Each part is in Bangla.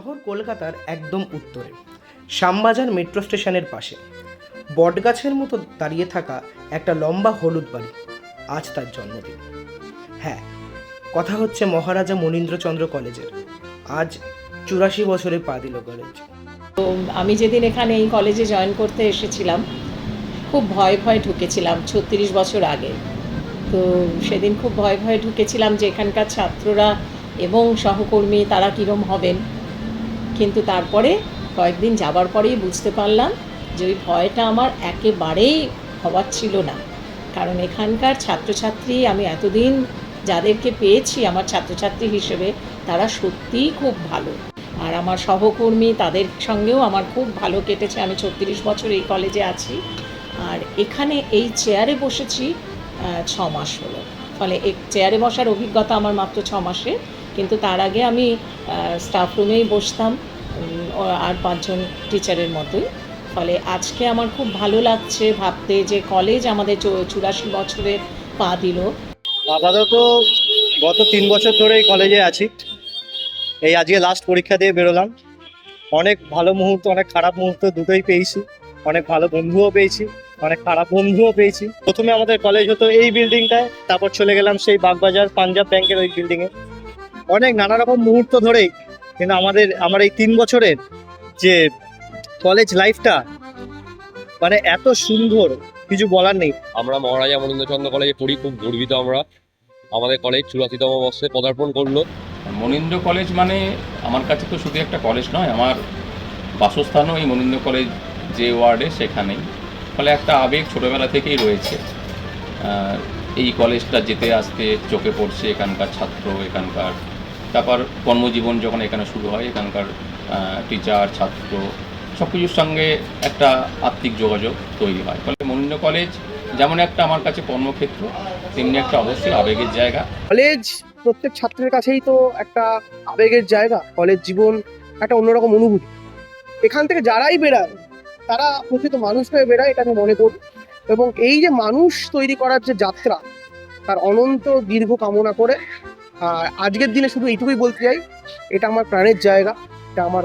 কলকাতার একদম উত্তরে, শ্যামবাজার মেট্রো স্টেশনের পাশে। বটগাছের মতো দাঁড়িয়ে থাকা একটা লম্বা হলুদ বাড়ি, আজ তার জন্মদিন। হ্যাঁ কথা হচ্ছে মহারাজা মনীন্দ্রচন্দ্র কলেজের। আজ চুরাশি বছরে পা দিল কলেজ তো আমি যেদিন এখানে এই কলেজে জয়েন করতে এসেছিলাম, খুব ভয় ভয় ঢুকেছিলাম ছত্রিশ বছর আগে। তো সেদিন খুব ভয় ভয়ে ঢুকেছিলাম যে এখানকার ছাত্ররা এবং সহকর্মী তারা কীরম হবেন। কিন্তু তারপরে কয়েকদিন যাবার পরেই বুঝতে পারলাম যে ওই ভয়টা আমার একেবারেই হওয়ার ছিল না। কারণ এখানকার ছাত্রছাত্রী, আমি এতদিন যাদেরকে পেয়েছি, আমার ছাত্রছাত্রী হিসেবে, তারা সত্যিই খুব ভালো। আর আমার সহকর্মী তাদের সঙ্গেও আমার খুব ভালো কেটেছে। আমি ছত্রিশ বছর এই কলেজে আছি। আর এখানে এই চেয়ারে বসেছি ছ মাস হলো। ফলে এক চেয়ারে বসার অভিজ্ঞতা আমার মাত্র ছ মাসে। কিন্তু তার আগে আমি স্টাফ রুমেই বসতাম। আর পাঁচজন টিচারের মতোই। ফলে আজকে আমার খুব ভালো লাগছে ভাবতে যে কলেজ আমাদের চুরাশি বছরে পা দিল। আপাতত গত তিন বছর ধরে এই কলেজে আছি। এই আজকে লাস্ট পরীক্ষা দিয়ে বেরোলাম। অনেক ভালো মুহূর্ত, অনেক খারাপ মুহূর্ত দুটোই পেয়েছি। অনেক ভালো বন্ধুও পেয়েছি, অনেক খারাপ বন্ধুও পেয়েছি। প্রথমে আমাদের কলেজ হতো এই বিল্ডিংটায় তারপর চলে গেলাম সেই বাগবাজার পাঞ্জাব ব্যাংকের ওই বিল্ডিংয়ে অনেক নানা রকম মুহূর্ত ধরেই কিন্তু আমাদের আমার এই তিন বছরের যে কলেজ লাইফটা মানে এত সুন্দর কিছু বলার নেই। আমরা মহারাজা মনীন্দ্রচন্দ্র কলেজে পড়ি খুব গর্বিত আমরা। আমাদের কলেজ চুরাশিতম বর্ষে পদার্পণ করল। মনীন্দ্র কলেজ মানে আমার কাছে তো শুধু একটা কলেজ নয় আমার বাসস্থানও এই মনীন্দ্র কলেজ যে ওয়ার্ডে সেখানেই। ফলে একটা আবেগ ছোটোবেলা থেকেই রয়েছে। এই কলেজটা যেতে আসতে চোখে পড়ছে এখানকার ছাত্র এখানকার তারপর কর্মজীবন যখন এখানে শুরু হয়, এখানকার টিচার ছাত্র সব কিছুর সঙ্গে একটা আত্মিক যোগাযোগ তৈরি হয়। ফলে মনীন্দ্র কলেজ যেমন একটা আমার কাছে কর্মক্ষেত্র, তেমনি একটা অবশ্যই আবেগের জায়গা। কলেজ প্রত্যেক ছাত্রের কাছেই তো একটা আবেগের জায়গা। কলেজ জীবন একটা অন্যরকম অনুভূতি। এখান থেকে যারাই বেরায় তারা প্রকৃত মানুষ হয়ে বেরায় এটা আমি মনে করি এবং এই যে মানুষ তৈরি করার যে যাত্রা, তার অনন্ত দীর্ঘ কামনা করে আর আজকের দিনে শুধু এইটুকুই বলতে চাই, এটা আমার প্রাণের জায়গা, এটা আমার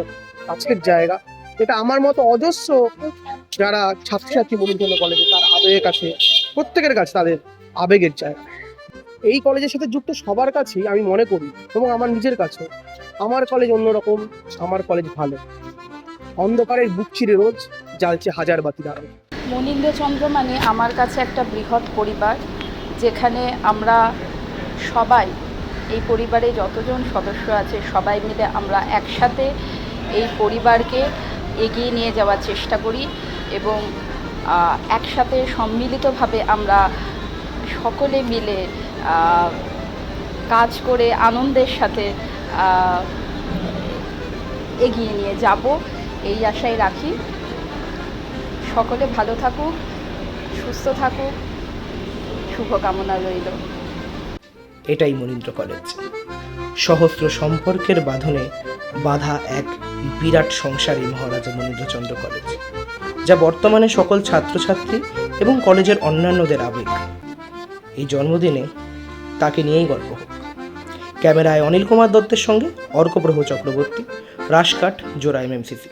আজকের জায়গা, এটা আমার মতো অজস্র যারা ছাত্রছাত্রী মনিজন্য কলেজে তার আবেগের কাছে, প্রত্যেকের কাছে তাদের আবেগের জায়গা। এই কলেজের সাথে যুক্ত সবার কাছেই আমি মনে করি, এবং আমার নিজের কাছে, আমার কলেজ অন্যরকম আমার কলেজ ভালো। অন্ধকারের বুক চিরে রোজ জ্বালছে হাজার বাতি আলো মনীন্দ্রচন্দ্র মানে আমার কাছে একটা বৃহৎ পরিবার, যেখানে আমরা সবাই এই পরিবারে যতজন সদস্য আছে সবাই মিলে আমরা একসাথে এই পরিবারকে এগিয়ে নিয়ে যাওয়ার চেষ্টা করি এবং একসাথে সম্মিলিতভাবে আমরা সকলে মিলে কাজ করে আনন্দের সাথে এগিয়ে নিয়ে যাব। এই আশাই রাখি। সকলে ভালো থাকুক, সুস্থ থাকুক। শুভকামনা রইল। এটাই মনীন্দ্র কলেজ সহস্র সম্পর্কের বাঁধনে বাধা এক বিরাট সংসারী মহারাজা মনীন্দ্রচন্দ্র কলেজ যা বর্তমানে সকল ছাত্রছাত্রী এবং কলেজের অন্যান্যদের আবেগ। এই জন্মদিনে তাকে নিয়েই গল্প হোক। ক্যামেরায় অনিল কুমার দত্তের সঙ্গে অর্কপ্রভ চক্রবর্তী রাশকাট জোড়া এমএমসিসি